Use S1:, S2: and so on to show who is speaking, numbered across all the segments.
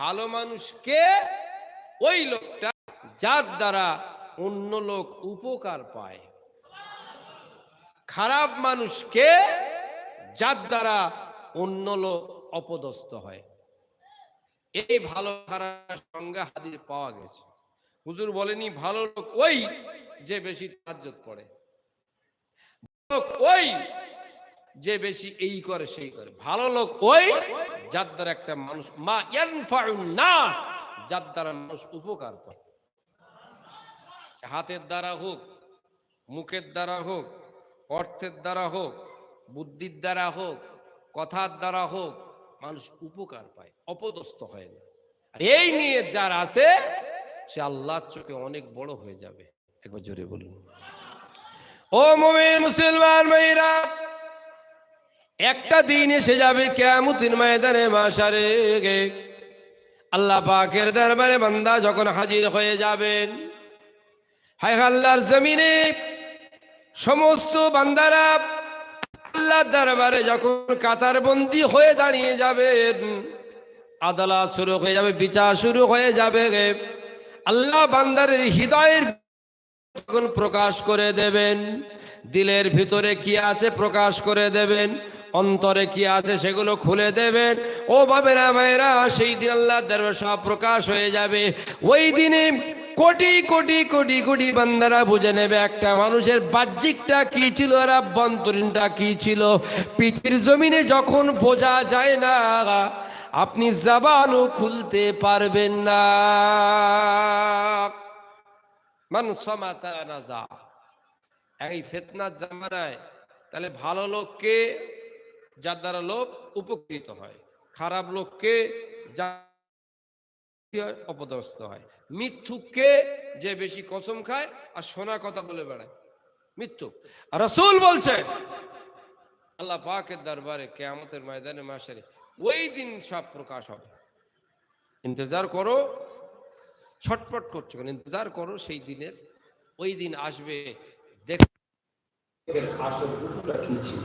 S1: ভালো মানুষ কে ওই লোকটা, যার দ্বারা অন্য লোক উপকার পায়। খারাপ মানুষ কে যার দ্বারা অন্য লোক অপদস্থ হয়। এই ভালো খারাপ সংজ্ঞা হাদিস পাওয়া গেছে। হুজুর বলেনি, ভালো লোক ওই যে বেশি তাজ্জত পড়ে। ওই যে বেশি এই করে, সেই করে। ভালো লোক ওই যার দ্বারা একটা মানুষ মা নাস, যার দ্বারা মানুষ উপকার পায় হাতের দ্বারা হোক, মুখের দ্বারা হোক, অর্থের দ্বারা হোক, বুদ্ধির দ্বারা হোক, কথার দ্বারা হোক, মানুষ উপকার পায়, অপদস্থ হয় না। আর এই নিয়ে যার আছে, সে আল্লাহর চোখে অনেক বড় হয়ে যাবে। একবার জোরে বলুন। ও মুমিন মুসলমান ভাইরা একটা দিন এসে যাবে কেয়ামতের ময়দানে মাসারে গে। আল্লাহ পাকের দরবারে বান্দা যখন হাজির হয়ে যাবেন, হায় আল্লাহর জমিনে সমস্ত বান্দারা আল্লাহ দরবারে যখন কাতার বন্দি হয়ে দাঁড়িয়ে যাবেন, আদালত শুরু হয়ে যাবে, বিচার শুরু হয়ে যাবে আল্লাহ বান্দারের হৃদয়ের তখন প্রকাশ করে দেবেন, দিলের ভিতরে কি আছে প্রকাশ করে দেবেন অন্তরে কি আছে সেগুলো খুলে দেবেন? ও বাবেরা ভাইরা সেই দিন আল্লাহ দরবার সব প্রকাশ হয়ে যাবে। ওই দিনে কোটি কোটি কোটি কোটি বান্দারা বুঝে নেবে একটা মানুষের বাহ্যিকটা কি ছিল আর আভ্যন্তরীণটা কি ছিল। পৃথিবীর জমিনে যখন বোঝা যায় না, আপনি জবানও খুলতে পারবেন না। মান সমাতা নাজা এই ফেতনার জামানায় তাহলে ভালো লোককে যার দ্বারা লোক উপকৃত হয়। খারাপ লোককে যা হয়? মিথ্যুককে যে বেশি কসম খায় আর সোনা কথা বলে বেড়ায়। মৃত্যু রসুল বলছেন আল্লাহ পাকের দরবারে কেয়ামতের ময়দানে মাসারে ওই দিন সব প্রকাশ হবে। ইন্তজার করো ছটপট করছ ইন্তজার করো, সেই দিনের, ওই দিন আসবে। দেখ আসল কি ছিল?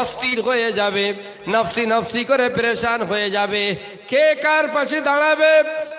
S1: অস্থির হয়ে যাবে, নফসি নফসি করে পেরেশান হয়ে যাবে। কে কার পাশে দাঁড়াবে?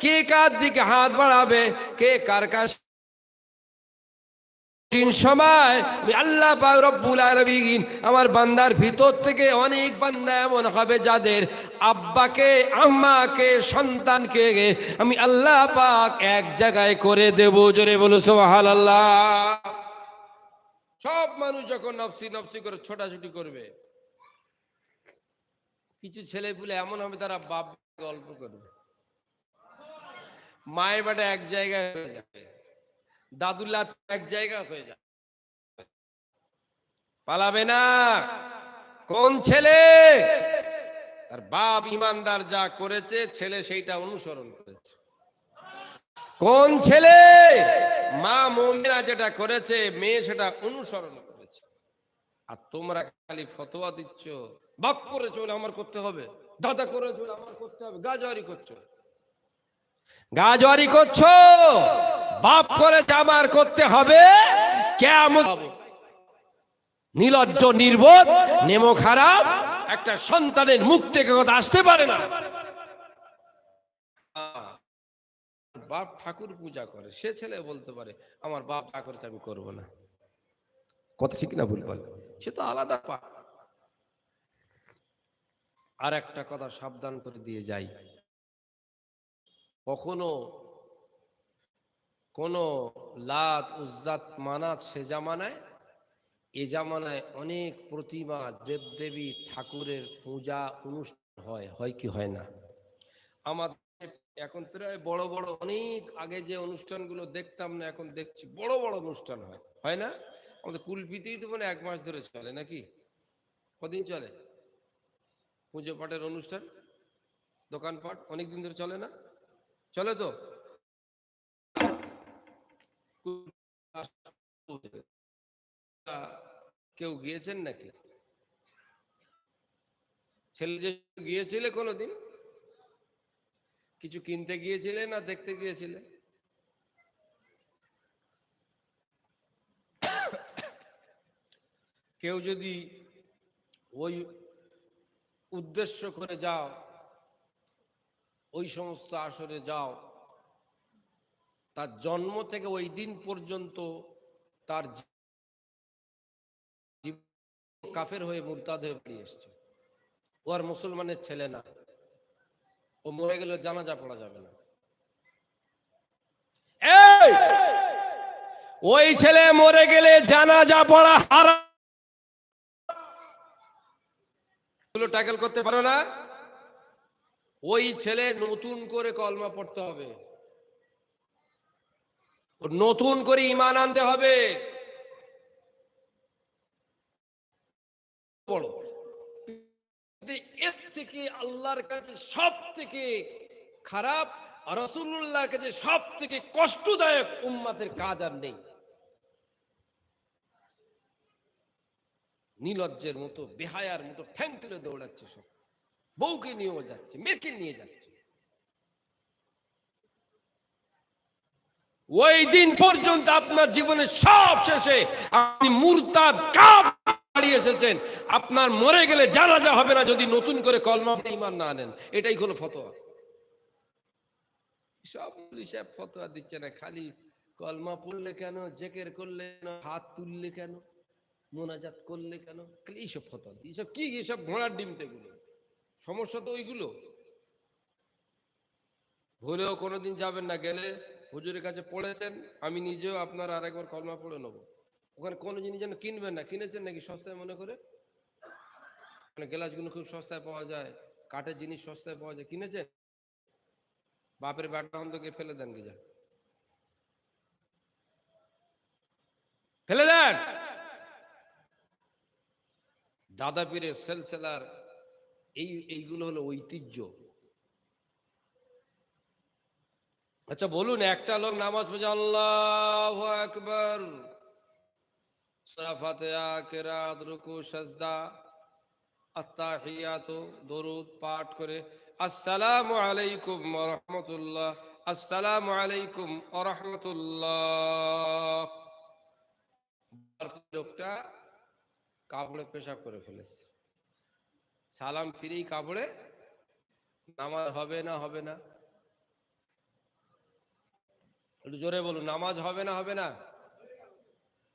S1: কে কার দিকে হাত বাড়াবে? কে কার কাছে? সময়। আল্লাহ পাক আমার বান্দার ভিতর থেকে অনেক বান্দা এমন হবে যাদের আব্বাকে, আম্মাকে, সন্তানকে আমি আল্লাহ পাক এক জায়গায় করে দেব। জোরে বলো, সুবহানাল্লাহ। সব মানুষ যখন নফসি নফসি করে ছোটাছুটি করবে, কিছু ছেলে পুলে এমন হবে তারা বাপ গল্প করবে। মায়ের বাটা এক জায়গায় হয়ে যাবে দাদুল্লাহ এক জায়গা হয়ে যাবে। পালাবে না। কোন ছেলে? তার বাপ ইমানদার যা করেছে, ছেলে সেইটা অনুসরণ করেছে। কোন ছেলে মা মমিনা যেটা করেছে, মেয়ে সেটা অনুসরণ করেছে। আর তোমরা খালি ফতোয়া দিচ্ছ বাপ বলে আমার করতে হবে, দাদা করেছ আমার করতে হবে গাজওয়ারি করছ। গাজওয়ারি করছ বাপ করে আমার করতে হবে কেমন নিলজ্জ, নির্বোধ, নেমো খারাপ, একটা সন্তানের মুখ থেকে কথা আসতে পারে না। বাপ ঠাকুর পূজা করে, সে ছেলে বলতে পারে, আমার বাপ যা করেছে আমি করব না। কথা ঠিক না ভুল বল। সে তো আলাদা পা আর একটা কথা সাবধান করে দিয়ে যাই। কখনো, কোন লাত, উজ্জাত, মানাত সে জামানায়, এ জামানায় অনেক প্রতিমা দেবদেবী ঠাকুরের পূজা অনুষ্ঠান হয় হয় কি হয় না? আমাদের এখন প্রায় বড় বড়, অনেক আগে যে অনুষ্ঠানগুলো দেখতাম না, এখন দেখছি বড় বড় অনুষ্ঠান হয়। হয় না? আমাদের কুলপিতেই তো মানে এক মাস ধরে চলে নাকি? কদিন চলে? পুজো পাঠের অনুষ্ঠান? দোকানপাট? অনেকদিন ধরে চলে না? চলে তো? কেউ গিয়েছেন নাকি? ছেলে যে গিয়েছিলে কোনোদিন? কিছু কিনতে গিয়েছিলে না দেখতে গিয়েছিলে? কেউ যদি ওই উদ্দেশ্য করে যাও, ওই সমস্ত আসরে যাও, তার জন্ম থেকে ওই দিন পর্যন্ত তার কাফের হয়ে মুরতাদ হয়ে বাড়ি এসছে। ও আর মুসলমানের ছেলে না। ও মরে গেলে জানাজা পড়া যাবে না। এই! ওই ছেলে মরে গেলে জানাজা পড়া হারা ট্যাকেল করতে পারো না? ওই ছেলে নতুন করে কলমা পড়তে হবে। নতুন করে ইমান আনতে হবে। পড়ো। এর থেকে আল্লাহর কাছে সব থেকে খারাপ রসুল্লাহর কাছে সব থেকে কষ্টদায়ক উম্মাতের কাজ আর নেই। নীলজ্জের মতো, বেহায়ার মতো ঠ্যাং তুলে দৌড়াচ্ছে সব। বউকে নিয়েও যাচ্ছে, মেয়েকে নিয়ে যাচ্ছে। ওই দিন পর্যন্ত আপনার জীবনের সব শেষে আপনি মুরতাদ কাপ বাড়ি এসেছেন আপনার মরে গেলে জানাজা হবে না যদি নতুন করে কলমা ইমান না আনেন। এটাই হলো ফতোয়া। সব সাহেব ফতোয়া দিচ্ছে না, খালি কলমা পড়লে কেন, জেকের করলে হাত তুললে কেন, মোনাজাত করলে কেন? এইসব ফতোয়া। এইসব কি, এইসব ঘোড়ার ডিম তেগুলো সমস্যা তো ওইগুলো। ভুলেও কোনোদিন যাবেন না, গেলে হুজুরের কাছে পড়েছেন, আমি নিজেও আপনার আরেকবার কলমা পড়ে নেব। ওখানে কোনো জিনিস যেন কিনবেন না। কিনেছেন নাকি সস্তায় মনে করে? মানে গ্লাসগুলো খুব সস্তায় পাওয়া যায়, কাঠের জিনিস সস্তায় পাওয়া যায়। কিনেছেন? বাপের ব্যাটা অন্তকে ফেলে দেন কি যা ফেলে দেন! দাদা পীরের সেলসেলার এই, এইগুলো হলো ঐতিহ্য। আচ্ছা বলুন, একটা লোক নামাজ পড়ছে আল্লাহ আকবর। ফাতিহা কিরাত রুকু আত্তাহিয়াত, দরুদ পাঠ করে আসসালামু আলাইকুম আসসালামু আলাইকুম লোকটা কাপড়ে পেশাব করে ফেলেছে। সালাম ফিরেই কাপড়ে, নামাজ হবে না হবে না। একটু জোরে বলুন, নামাজ হবে না হবে না?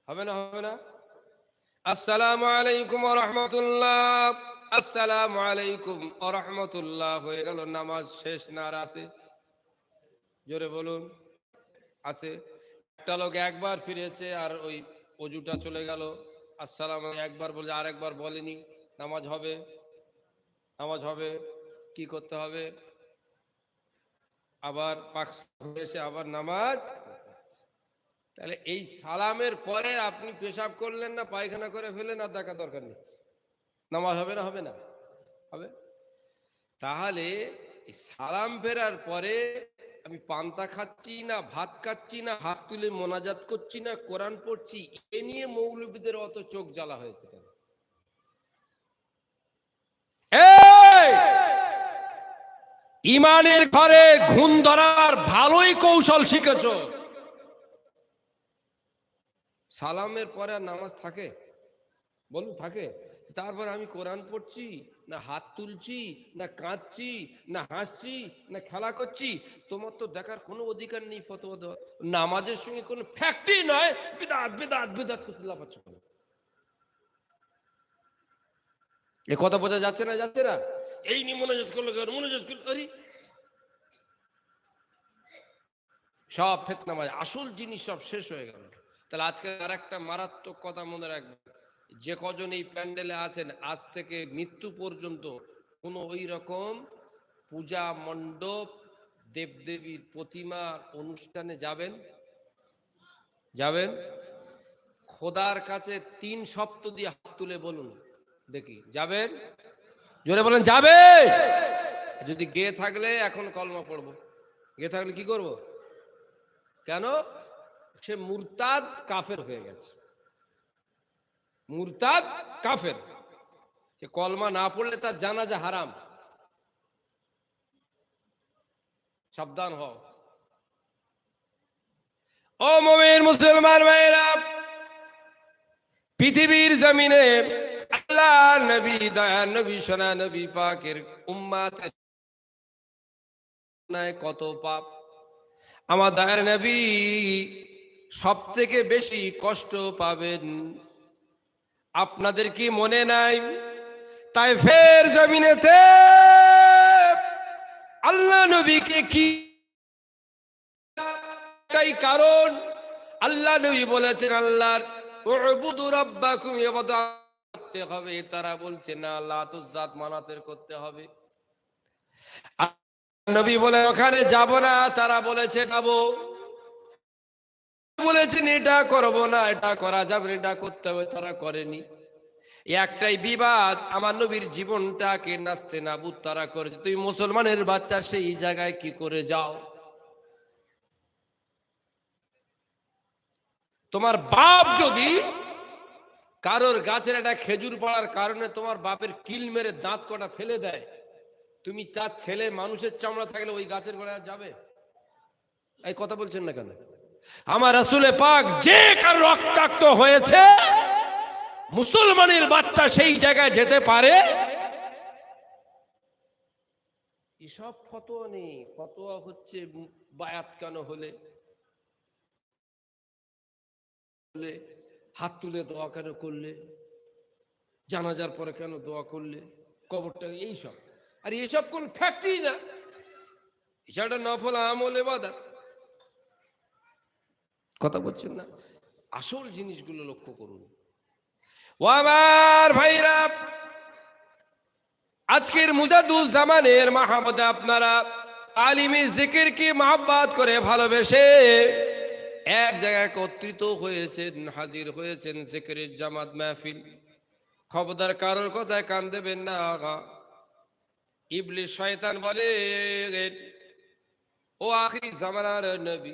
S1: হবে না হবে না? আসসালামু আলাইকুম রাহমাতুল্লাহ। আসসালামু আলাইকুম রাহমাতুল্লাহ। হয়ে গেল নামাজ শেষ, না আর আছে? জোরে বলুন, আছে? একটা লোক একবার ফিরেছে আর ওই অজুটা চলে গেল। আসসালাম একবার বলে, আরেকবার বলেনি, নামাজ হবে? নামাজ হবে? কি করতে হবে? আবার পাক এসে আবার নামাজ তাহলে এই সালামের পরে আপনি পেশাব করলেন না, পায়খানা করে ফেলেন আর দেখা দরকার নেই। নামাজ হবে না হবে না? হবে? তাহলে সালাম ফেরার পরে আমি পান্তা খাচ্ছি না, ভাত খাচ্ছি না, হাত তুলে মোনাজাত করছি না, কোরআন পড়ছি, এ নিয়ে মৌলবীদের অত চোখ জ্বালা হয়েছে কেন? ইমানের ঘরে ঘুম ধরার ভালোই কৌশল শিখেছ। সালামের পরে আর নামাজ থাকে? বলুন, থাকে? তারপর আমি কোরআন পড়ছি, না হাত তুলছি, না কাঁদছি, না হাসছি, না খেলা করছি, তোমার তো দেখার কোনো অধিকার নেই দেওয়ার। নামাজের সঙ্গে কোনো ফ্যাক্টরি নয়, বিদাত বিদাত বিদাত করতে লাফাচ্ছ এ কথা বোঝা যাচ্ছে না যাচ্ছে না? এই নিয়ে মনোযোগ করল মনোযোগ করল আরে! সব ফেতনামাজ আসল জিনিস সব শেষ হয়ে গেল। তাহলে আজকে আর একটা মারাত্মক কথা মনে রাখবেন। যে কজন এই প্যান্ডেলে আছেন, আজ থেকে মৃত্যু পর্যন্ত কোনো ওই রকম পূজা মণ্ডপ, দেবদেবীর প্রতিমার অনুষ্ঠানে যাবেন? যাবেন? খোদার কাছে তিন সপ্তাহ দিয়ে হাত তুলে বলুন। দেখি, যাবেন? জোরে বলেন, যাবে! যদি গিয়ে থাকলে এখন কলমা পড়ব। গিয়ে থাকলে কি করব? কেন? সে মুরতাদ কাফের হয়ে গেছে। মুরতাদ কাফের। সে কলমা না পড়লে তার জানাজা হারাম। সাবধান হও। ও মোমের মুসলমান ভাইরা পৃথিবীর জমিনে আল্লাহ নবী, দয়া নবী, সোনা নবী, পাকের উম্মাত কত পাপ। আমার দয়ার নবী সব থেকে বেশি কষ্ট পাবেন। আপনাদের কি মনে নাই? তাই ফের জমিনেতে আল্লাহ নবীকে কি তাই কারণ? আল্লাহ নবী বলেছেন, আল্লাহর করতে হবে। তারা বলছে, না, আল্লাহ জাত মানাতের করতে হবে। নবী বলে ওখানে যাব না। তারা বলেছে, যাব। বলেছেন, এটা করব না, এটা করা যাবে এটা করতে হবে। তারা করেনি। একটাই বিবাদ, আমার নবীর জীবনটাকে নাচতে নাবুদ তারা করেছে। তুই মুসলমানের বাচ্চা, সেই জায়গায় কি করে যাও? তোমার বাপ যদি কারোর গাছের একটা খেজুর পড়ার কারণে তোমার বাপের কিল মেরে দাঁত কটা ফেলে দেয়, তুমি তার ছেলে মানুষের চামড়া থাকলে ওই গাছের গোড়ায় যাবে? এই কথা বলছেন না কেন? আমার রাসূলে পাক যে কার রক্তাক্ত হয়েছে, মুসলমানের বাচ্চা সেই জায়গায় যেতে পারে? এসব ফতোয়া নেই। ফতোয়া হচ্ছে বায়াত কেন হলে? হাত তুলে দোয়া কেন করলে? জানাজার পরে কেন দোয়া করলে? কবরটা এইসব আর এসব কোন ফ্যাক্টরি না। এসবটা নফল আমল এবাদাত কথা বলছেন না। আসল জিনিসগুলো লক্ষ্য করুন। ও আমার ভাইরা, আজকের মুজাদুল জামানের মাহমদে আপনারা আলিমি জিকির কি মহাব্বাত করে ভালোবেসে এক জায়গায় একত্রিত হয়েছেন, হাজির হয়েছেন জিকিরের জামাত মাহফিল। খবরদার কারোর কথায় কান দেবেন না আগা ইবলিশ শয়তান বলে ও আখি জামানার নবী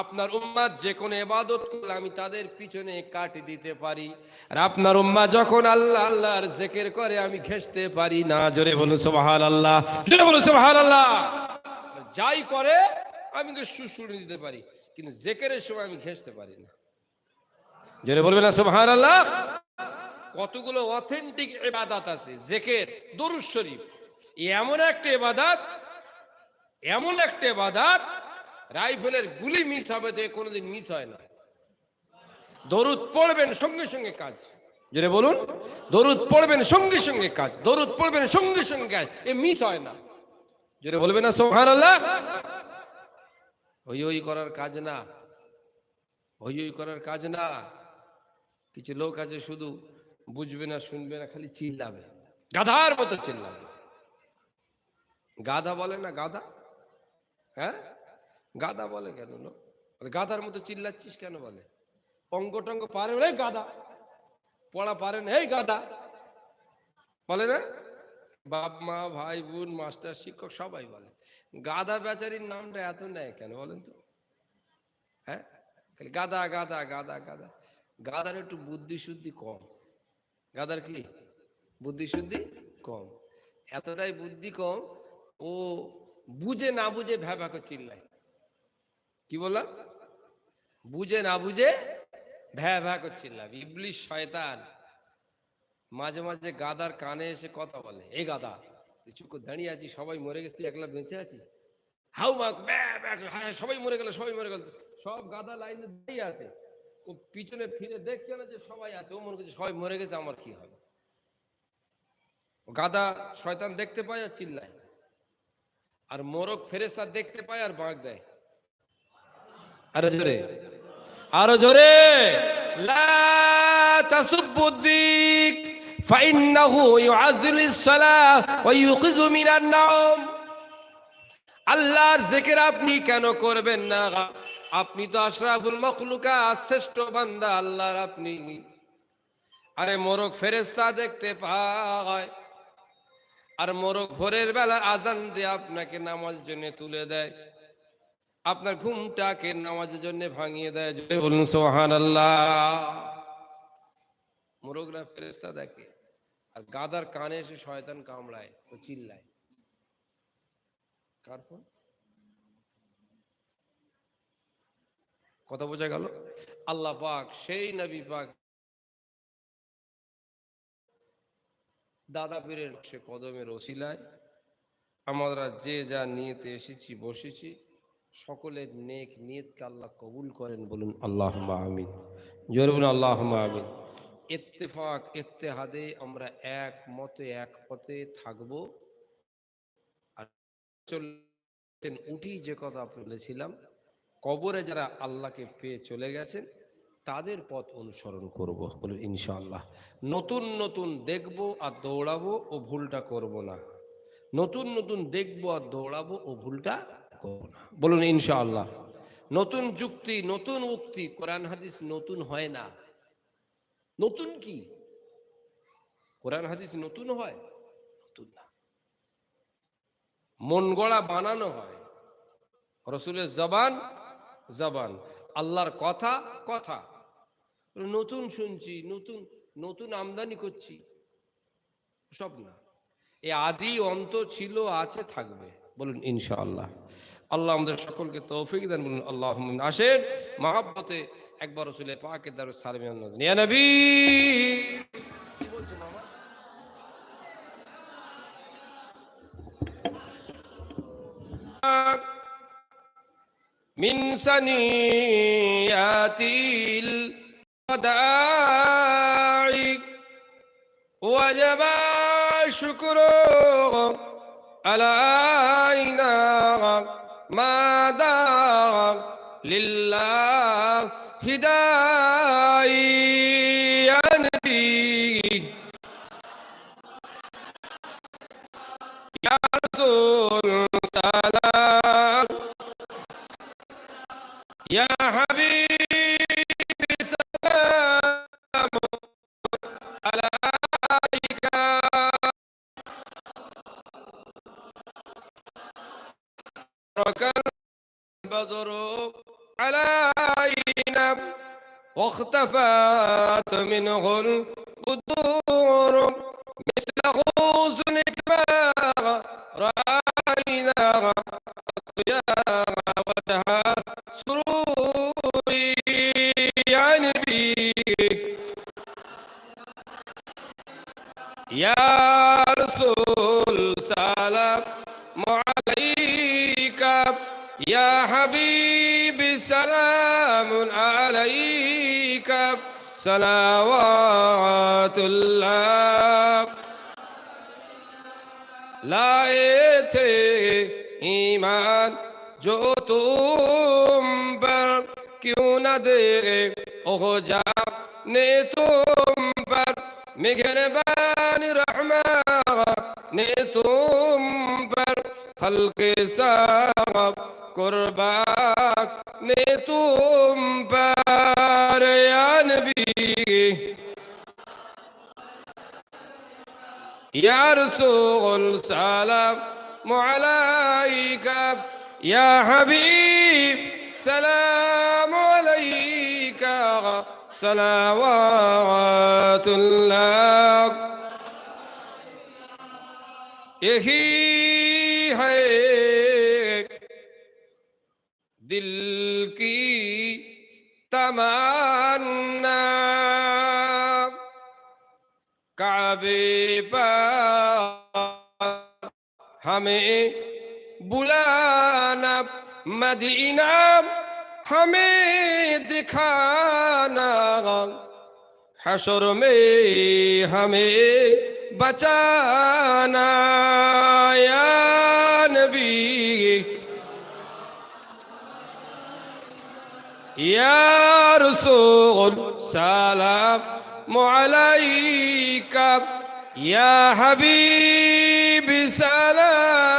S1: আপনার উম্মাদ যে কোনো এবাদত করলে আমি তাদের পিছনে কাটি দিতে পারি। আর আপনার উম্মা যখন আল্লাহ, আল্লাহর জেকের করে, আমি ঘেসতে পারি না। জোরে বলুন সুবহান আল্লাহ জোরে বলুন সুবহান আল্লাহ যাই করে, আমি তো সুশুড়ি দিতে পারি। কিন্তু জেকেরের সময় আমি ঘেসতে পারি না। জোরে বলবেন না সুবহান আল্লাহ কতগুলো অথেন্টিক এবাদাত আছে। জেকের, দরুদ শরীফ। এমন একটা এবাদাত এমন একটা এবাদাত রাইফেলের গুলি মিস হবে তো কোনোদিন মিস হয় না। দরুদ পড়বেন সঙ্গে সঙ্গে কাজ। যেটা বলুন। দরুদ পড়বেন সঙ্গে সঙ্গে কাজ। দরুদ পড়বেন সঙ্গে সঙ্গে কাজ। এ মিস হয় না। যেটা বলবেন না সোহান আল্লাহ হই হই করার কাজ না। হই হই করার কাজ না। কিছু লোক আছে শুধু বুঝবে না, শুনবে না, খালি চিল্লাবে। গাধার মতো চিল্লাবে। গাধা বলে না, গাধা? হ্যাঁ? গাদা বলে কেন লোক? গাদার মতো চিল্লাচ্ছিস কেন বলে? অঙ্গ টঙ্গ পারে না, গাদা। পড়া পারেন এই গাদা। বলে না? বাপ মা ভাই বোন মাস্টার শিক্ষক সবাই বলে। গাদা বেচারির নামটা এত নেয় কেন বলেন তো? হ্যাঁ? গাদা গাদা গাদা গাদা। গাদার একটু বুদ্ধি শুদ্ধি কম। গাদার কি? বুদ্ধি শুদ্ধি কম। এতটাই বুদ্ধি কম ও বুঝে না বুঝে ভ্যাভাকে চিল্লায়। কি বললাম? বুঝে না বুঝে ভ্যা ভ্যা করছিলাম। ইবলিশ শয়তান। মাঝে মাঝে গাদার কানে এসে কথা বলে এ গাদা তুই চুপ দাঁড়িয়ে আছিস সবাই মরে গেছে তুই একলা বেঁচে আছিস? হাউ মা ব্যাঁ, হ্যাঁ সবাই মরে গেল সবাই মরে গেল। সব গাদা লাইনে দাঁড়িয়ে আছে। ও পিছনে ফিরে দেখছে না যে সবাই আছে ও মনে করছে সবাই মরে গেছে আমার কি হবে? গাদা শয়তান দেখতে পায় আর চিল্লায়। আর মোরগ ফেরেস্তা দেখতে পায় আর বাঁক দেয়। আরও জোরে। আরও জোরে। আল্লাহর জিকির আপনি কেন করবেন না আপনি তো আশরাফুল মখলুকাত শ্রেষ্ঠ বান্দা, আল্লাহর আপনি। আরে মোরগ ফেরেস্তা দেখতে পায়। আর মোরগ ভোরের বেলা আজান দিয়ে আপনাকে নামাজ জন্য তুলে দেয়। আপনার ঘুমটাকে নামাজের জন্য ভাঙিয়ে দেয়। বলুন সোহান আল্লাহ মোরগরা ফেরেস্তা দেখে, আর গাদার কানে এসে শয়তান কামড়ায় ও চিল্লায়। কার কথা বোঝা গেল? আল্লাহ পাক, সেই নবী পাক, দাদা পীরের সে কদমের ওসিলায়, আমরা যে যা নিয়েতে এসেছি, বসেছি সকলের নেক নিয়তকে আল্লাহ কবুল করেন বলুন আল্লাহ আমিন। জোরে বলুন আল্লাহ আমিন। ইত্তেফাক, ইত্তেহাদে আমরা এক মতে, এক পথে থাকব। আর চলতেন উঠি যে কথা বলেছিলাম, কবরে যারা আল্লাহকে পেয়ে চলে গেছেন, তাদের পথ অনুসরণ করব, বলুন, ইনশাআল্লাহ। নতুন নতুন দেখব আর দৌড়াবো ও ভুলটা করব না। নতুন নতুন দেখব আর দৌড়াবো ও ভুলটা করব না বলুন, ইনশাআল্লাহ। নতুন যুক্তি, নতুন উক্তি, কোরআন, হাদিস নতুন হয় না। নতুন কি? কোরআন, হাদিস নতুন হয়? নতুন না। মন গড়া বানানো হয়। রসুলের জবান জবান। আল্লাহর কথা কথা। নতুন শুনছি, নতুন নতুন আমদানি করছি। সব না। এ আদি অন্ত ছিল, আছে, থাকবে। বলুন ইনশাআল্লাহ আল্লাহ আমাদের সকলকে তৌফিক দেন বলুন আল্লাহ আসেন মহাব্বতে একবার রসুলের পাকে দারুস সালামি নিয়া নবী কি বলছো মামা من سنيات الوداع وجب الشكر علينا دار لله هداية نبي. يا رسول سلام عليك. يا حبيبي سلام عليك. صلوات الله. لائے जो तुम पर क्यों न दे हो जाने तुम पर मेघरबान रहमा ने तुम पर हल्के साहब कुर्बा ने तुम पर या नबी या रसूल सलाम عليك يا حبيب سلام عليك صلوات الله यही है दिल की तमन्ना काबे पर हमें बुलाना मदीना हमें दिखाना हशर में हमें बचाना या नबी या रसूल सलाम अलैका या हबीब सलाम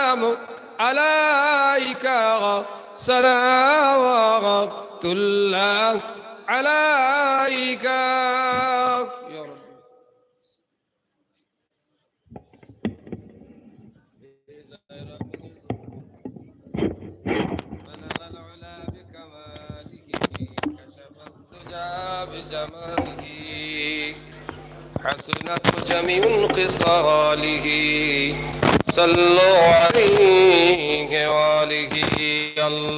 S1: عليك صلوات الله عليك. يا رب. بجماله حسنت جميع خصاله صلوا عليه وآله الله